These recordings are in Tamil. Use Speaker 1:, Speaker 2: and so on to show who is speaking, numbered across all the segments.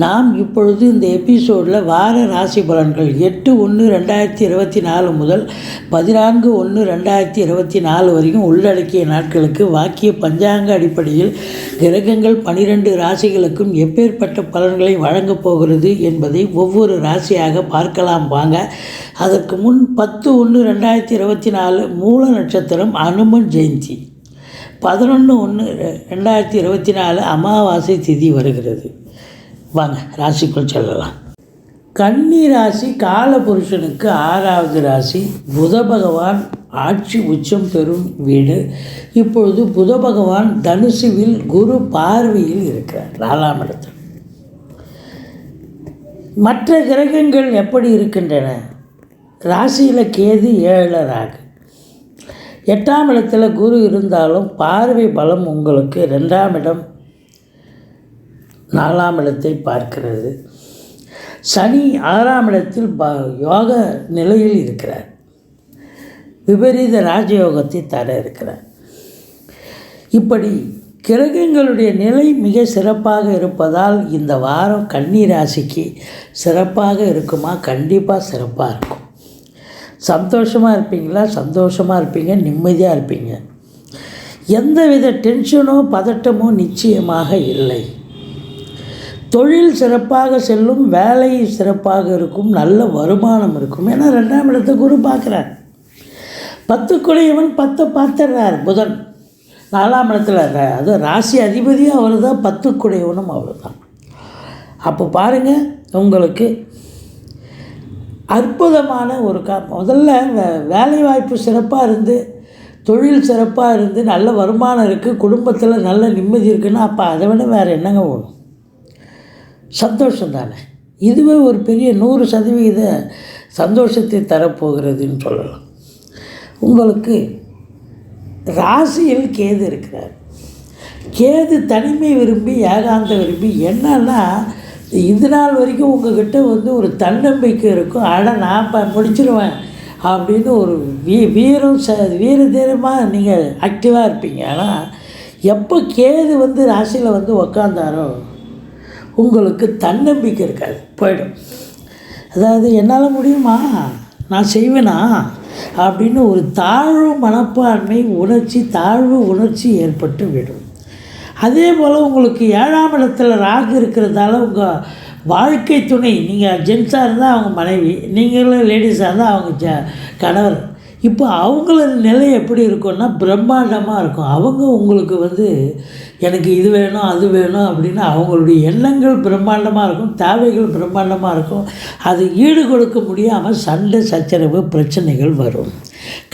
Speaker 1: நாம் இப்பொழுது இந்த எபிசோடில் வார ராசி பலன்கள் எட்டு ஒன்று ரெண்டாயிரத்தி இருபத்தி நாலு முதல் பதினான்கு ஒன்று ரெண்டாயிரத்தி இருபத்தி நாலு வரைக்கும் உள்ளடக்கிய நாட்களுக்கு வாக்கிய பஞ்சாங்க அடிப்படையில் கிரகங்கள் பனிரெண்டு ராசிகளுக்கும் எப்பேற்பட்ட பலன்களை வழங்கப் போகிறது என்பதை ஒவ்வொரு ராசியாக பார்க்கலாம் வாங்க. அதற்கு முன் பத்து ஒன்று ரெண்டாயிரத்தி இருபத்தி நாலு மூல நட்சத்திரம் அனுமன் ஜெயந்தி. பதினொன்று ஒன்று ரெண்டாயிரத்தி இருபத்தி நாலு அமாவாசை திதி வருகிறது. வாங்க ராசிக்குள் செல்லலாம். கன்னி ராசி காலபுருஷனுக்கு ஆறாவது ராசி. புத பகவான் ஆட்சி உச்சம் பெறும் வீடு. இப்பொழுது புத பகவான் தனுசுவில் குரு பார்வையில் இருக்கிறார் நாலாம் இடத்தில். மற்ற கிரகங்கள் எப்படி இருக்கின்றன? ராசியில் கேது ஏழு ராகு எட்டாம் இடத்தில் குரு இருந்தாலும் பார்வை பலம் உங்களுக்கு ரெண்டாம் இடம் நாலாம் இடத்தை பார்க்கிறது. சனி ஆறாம் இடத்தில் ப யோக நிலையில் இருக்கிறார். விபரீத ராஜயோகத்தை தர இருக்கிறார். இப்படி கிரகங்களுடைய நிலை மிக சிறப்பாக இருப்பதால் இந்த வாரம் கன்னி ராசிக்கு சிறப்பாக இருக்குமா? கண்டிப்பாக சிறப்பாக இருக்கும். சந்தோஷமாக இருப்பீங்களா? சந்தோஷமாக இருப்பீங்க நிம்மதியாக இருப்பீங்க. எந்தவித டென்ஷனோ பதட்டமோ நிச்சயமாக இல்லை. தொழில் சிறப்பாக செல்லும் வேலை சிறப்பாக இருக்கும் நல்ல வருமானம் இருக்கும். ஏன்னா ரெண்டாம் இடத்தை குரு பார்க்குறார். பத்து பத்தை பார்த்துடுறார் புதன். நாலாம் இடத்துல அது ராசி அதிபதியும் அவர் தான் பத்து குடையவனும் அவர் தான் அப்போ பாருங்கள் உங்களுக்கு அற்புதமான ஒரு கா முதல்ல வே- வேலைவாய்ப்பு சிறப்பாக இருந்து தொழில் சிறப்பாக இருந்து நல்ல வருமானம் இருக்குது குடும்பத்தில் நல்ல நிம்மதி இருக்குன்னா அப்போ அதை விட வேறு என்னங்க வேணும் சந்தோஷம் தானே இதுவே ஒரு பெரிய நூறு சதவீத சந்தோஷத்தை தரப்போகிறதுன்னு சொல்லலாம். உங்களுக்கு ராசியில் கேது இருக்கிறார். கேது தனிமை விரும்பி ஏகாந்த விரும்பி என்னன்னா இது நாள் வரைக்கும் உங்ககிட்ட வந்து ஒரு தன்னம்பிக்கை இருக்கும். ஆனால் நான் ப முடிச்சிருவேன் அப்படின்னு ஒரு வீ வீரம் ச வீர தீரமாக நீங்கள் ஆக்டிவாக இருப்பீங்க. ஆனால் எப்போ கேது வந்து ராசியில் வந்து உக்காந்தாரோ உங்களுக்கு தன்னம்பிக்கை இருக்காது. போயிடும். அதாவது என்னால் முடியுமா? நான் செய்வேனா? அப்படின்னு ஒரு தாழ்வு மனப்பான்மை உணர்ச்சி தாழ்வு உணர்ச்சி ஏற்பட்டு விடும். அதே போல் உங்களுக்கு ஏழாம் இடத்துல ராகு இருக்கிறதால உங்கள் வாழ்க்கை துணை நீங்கள் ஜென்ஸாக இருந்தால் அவங்க மனைவி நீங்களும் லேடிஸாக இருந்தால் அவங்க ஜ கணவர். இப்போ அவங்களோட நிலை எப்படி இருக்கும்னா பிரம்மாண்டமாக இருக்கும். அவங்க உங்களுக்கு வந்து எனக்கு இது வேணும் அது வேணும் அப்படின்னு அவங்களுடைய எண்ணங்கள் பிரம்மாண்டமாக இருக்கும் தேவைகள் பிரம்மாண்டமாக இருக்கும். அது ஈடு கொடுக்க முடியாமல் சண்டை சச்சரவு பிரச்சனைகள் வரும்.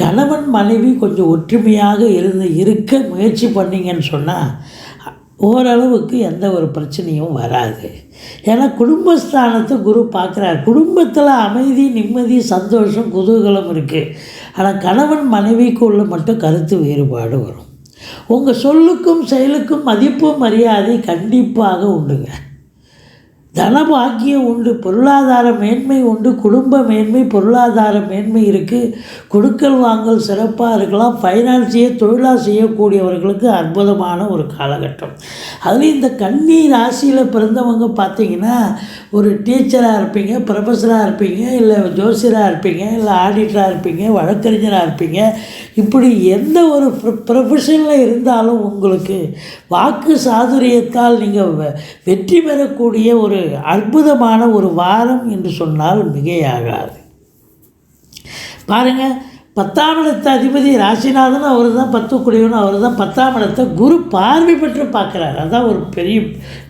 Speaker 1: கணவன் மனைவி கொஞ்சம் ஒற்றுமையாக இருந்து இருக்க முயற்சி பண்ணீங்கன்னு சொன்னால் ஓரளவுக்கு எந்த ஒரு பிரச்சனையும் வராது. ஏன்னா குடும்பஸ்தானத்தை குரு பார்க்குறார். குடும்பத்தில் அமைதி நிம்மதி சந்தோஷம் குதூகலம் இருக்குது ஆனால் கணவன் மனைவிக்குள்ள மட்டும் கருத்து வேறுபாடு வரும். உங்கள் சொல்லுக்கும் செயலுக்கும் மதிப்பு மரியாதை கண்டிப்பாக உண்டுங்க. தனபாக்கியம் உண்டு பொருளாதார மேன்மை உண்டு குடும்ப மேன்மை பொருளாதார மேன்மை இருக்குது கொடுக்கல் வாங்கல் சிறப்பாக இருக்கலாம். ஃபைனான்ஸையே தொழிலாக செய்யக்கூடியவர்களுக்கு அற்புதமான ஒரு காலகட்டம். அதுலேயும் இந்த கன்னி ராசியில் பிறந்தவங்க பார்த்தீங்கன்னா ஒரு டீச்சராக இருப்பீங்க ப்ரொஃபஸராக இருப்பீங்க இல்லை ஜோசியராக இருப்பீங்க இல்லை ஆடிட்டராக இருப்பீங்க வழக்கறிஞராக இருப்பீங்க. இப்படி எந்த ஒரு ப்ரொஃபஷனில் இருந்தாலும் உங்களுக்கு வாக்கு சாதுரியத்தால் நீங்கள் வெ- வெற்றி பெறக்கூடிய ஒரு அற்புதமான ஒரு வாரம் என்று சொன்னால் மிகையாகாது. பாருங்கள் பத்தாம் இடத்த அதிபதி ராசிநாதன் அவர் தான் பத்து குடியவனும் அவர் தான் பத்தாம் இடத்தை குரு பார்வை பெற்று பார்க்குறாரு. அதுதான் ஒரு பெரிய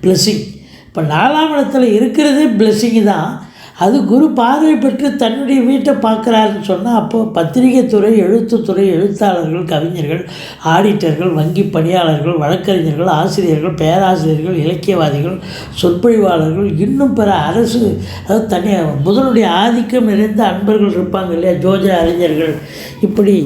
Speaker 1: பிளெஸ்ஸிங் இப்போ நாலாம் இடத்துல இருக்கிறதே பிளெஸ்ஸிங்கு தான். அது குரு பார்வை பெற்று தன்னுடைய வீட்டை பார்க்குறாருன்னு சொன்னால் அப்போது பத்திரிகை துறை எழுத்துத்துறை எழுத்தாளர்கள் கவிஞர்கள் ஆடிட்டர்கள் வங்கி பணியாளர்கள் வழக்கறிஞர்கள் ஆசிரியர்கள் பேராசிரியர்கள் இலக்கியவாதிகள் சொற்பொழிவாளர்கள் இன்னும் பிற அரசு அதாவது தனியாக முதலுடைய ஆதிக்கம் நிறைந்த அன்பர்கள் இருப்பாங்க இல்லையா ஜோதிட அறிஞர்கள். இப்படி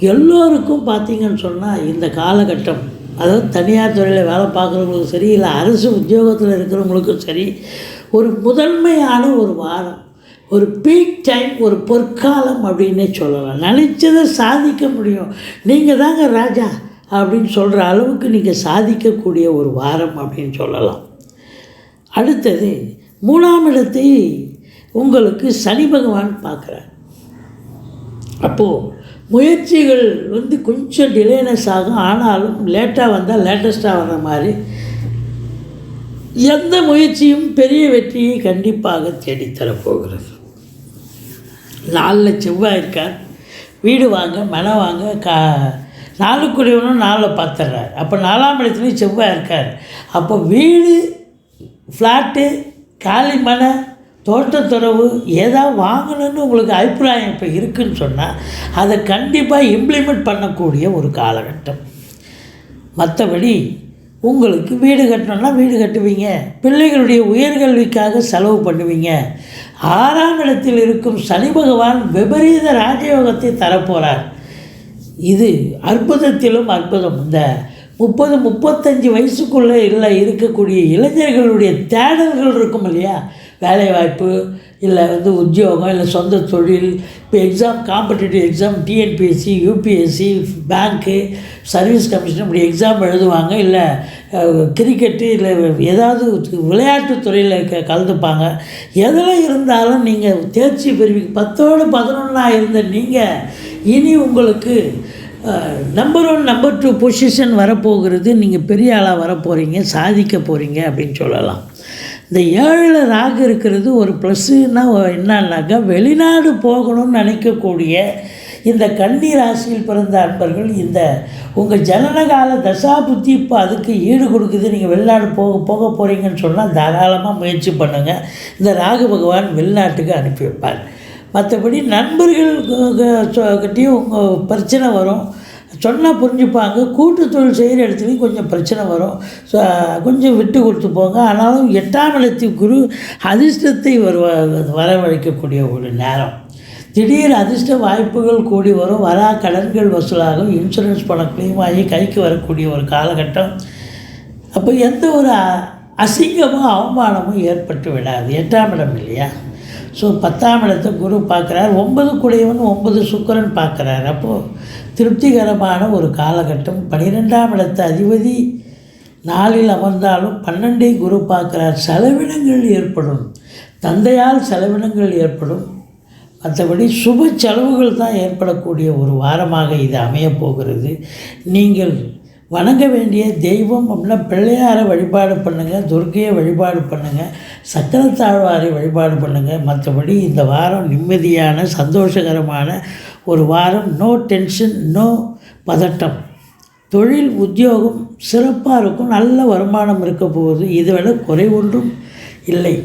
Speaker 1: எல்லோருக்கும் பார்த்திங்கன்னு சொன்னால் இந்த காலகட்டம் அதாவது தனியார் துறையில் வேலை பார்க்குறவங்களுக்கும் சரி இல்லை அரசு உத்தியோகத்தில் இருக்கிறவங்களுக்கும் சரி ஒரு முதன்மையான ஒரு வாரம் ஒரு பீக் டைம் ஒரு பொற்காலம் அப்படின்னே சொல்லலாம். நினச்சதை சாதிக்க முடியும். நீங்கள் தாங்க ராஜா அப்படின்னு சொல்கிற அளவுக்கு நீங்கள் சாதிக்கக்கூடிய ஒரு வாரம் அப்படின்னு சொல்லலாம். அடுத்தது மூணாம் இடத்தை உங்களுக்கு சனி பகவான் பார்க்குறார். அப்போது முயற்சிகள் வந்து கொஞ்சம் டிலேனஸ் ஆகும். ஆனாலும் லேட்டாக வந்தால் லேட்டஸ்ட்டாக வர்ற மாதிரி எந்த முயற்சியும் பெரிய வெற்றியை கண்டிப்பாக தேடித்தரப்போகிறது. நாலில் செவ்வாய் இருக்கார். வீடு வாங்க மனை வாங்க கா நாலுக்குடியவனும் நாலில் பார்த்துட்றார் அப்போ நாலாம் இடத்துலையும் செவ்வாய் இருக்கார். அப்போ வீடு ஃப்ளாட்டு காலி மனை தோட்டத்துறவு ஏதாவது வாங்கணும்னு உங்களுக்கு அபிப்பிராயம் இப்போ இருக்குன்னு சொன்னால் அதை கண்டிப்பாக இம்ப்ளிமெண்ட் பண்ணக்கூடிய ஒரு காலகட்டம். மற்றபடி உங்களுக்கு வீடு கட்டணும்னா வீடு கட்டுவீங்க. பிள்ளைகளுடைய உயர்கல்விக்காக செலவு பண்ணுவீங்க. ஆறாம் இடத்தில் இருக்கும் சனி பகவான் விபரீத ராஜயோகத்தை தரப்போகிறார் இது அற்புதத்திலும் அற்புதம். இந்த முப்பது முப்பத்தஞ்சு வயசுக்குள்ளே இல்லை இருக்கக்கூடிய இளைஞர்களுடைய தேடல்கள் இருக்கும் இல்லையா? வேலைவாய்ப்பு இல்லை வந்து உத்தியோகம் இல்லை சொந்த தொழில் இப்போ exam competitive exam TNPSC UPSC bank service commission இப்படி எக்ஸாம் எழுதுவாங்க இல்லை கிரிக்கெட்டு இல்லை ஏதாவது விளையாட்டு துறையில் க கலந்துப்பாங்க. எதில் இருந்தாலும் நீங்கள் தேர்ச்சி பெறுவீங்க. பத்தோடு பதினொன்றா இருந்த நீங்கள் இனி உங்களுக்கு number one number two position வரப்போகிறது. நீங்கள் பெரிய ஆளாக வரப்போகிறீங்க சாதிக்க போகிறீங்க அப்படின்னு சொல்லலாம். இந்த ஏழில் ராகு இருக்கிறது ஒரு ப்ளஸ்ஸுன்னா என்னன்னாக்கா வெளிநாடு போகணும்னு நினைக்கக்கூடிய இந்த கன்னி ராசியில் பிறந்த அன்பர்கள் இந்த உங்கள் ஜனனகால தசா புத்தி இப்போ அதுக்கு ஈடு கொடுக்குது. நீங்கள் வெளிநாடு போக போக போகிறீங்கன்னு சொன்னால் தாராளமாக முயற்சி பண்ணுங்கள் இந்த ராகு பகவான் வெளிநாட்டுக்கு அனுப்பி வைப்பார். மற்றபடி நண்பர்கள் கிட்டேயும் உங்கள் பிரச்சனை வரும். சொன்னால் புரிஞ்சுப்பாங்க. கூட்டு தொழில் செய்கிற இடத்துலையும் கொஞ்சம் பிரச்சனை வரும். ஸோ கொஞ்சம் விட்டு கொடுத்து போங்க. ஆனாலும் எட்டாம் இடத்தில் குரு அதிர்ஷ்டத்தை வருவ வரவழைக்கக்கூடிய ஒரு நேரம். திடீர் அதிர்ஷ்ட வாய்ப்புகள் கூடி வரும். வரா கடன்கள் வசூலாகும். இன்சூரன்ஸ் பணம் claim ஆகி கைக்கு வரக்கூடிய ஒரு காலகட்டம். அப்போ எந்த ஒரு அசிங்கமும் அவமானமும் ஏற்பட்டு விடாது. எட்டாம் இடம் இல்லையா? ஸோ பத்தாம் இடத்தை குரு பார்க்குறார். ஒன்பது குடையவன் ஒன்பது சுக்கிரன் பார்க்குறார். அப்போது திருப்திகரமான ஒரு காலகட்டம். பன்னிரெண்டாம் இடத்து அதிபதி நாளில் அமர்ந்தாலும் பன்னெண்டை குரு பார்க்குறார். செலவினங்கள் ஏற்படும். தந்தையால் செலவினங்கள் ஏற்படும். மற்றபடி சுப செலவுகள் தான் ஏற்படக்கூடிய ஒரு வாரமாக இது அமையப் போகிறது. நீங்கள் வணங்க வேண்டிய தெய்வம் அப்படின்னா பிள்ளையாரை வழிபாடு பண்ணுங்கள் துர்க்கையை வழிபாடு பண்ணுங்கள் சக்கரத்தாழ்வாரை வழிபாடு பண்ணுங்கள் மற்றபடி இந்த வாரம் நிம்மதியான சந்தோஷகரமான ஒரு வாரம். நோ டென்ஷன் நோ பதட்டம். தொழில் உத்தியோகம் சிறப்பாக இருக்கும். நல்ல வருமானம் இருக்க போகுது. இதுவரை குறை ஒன்றும் இல்லை.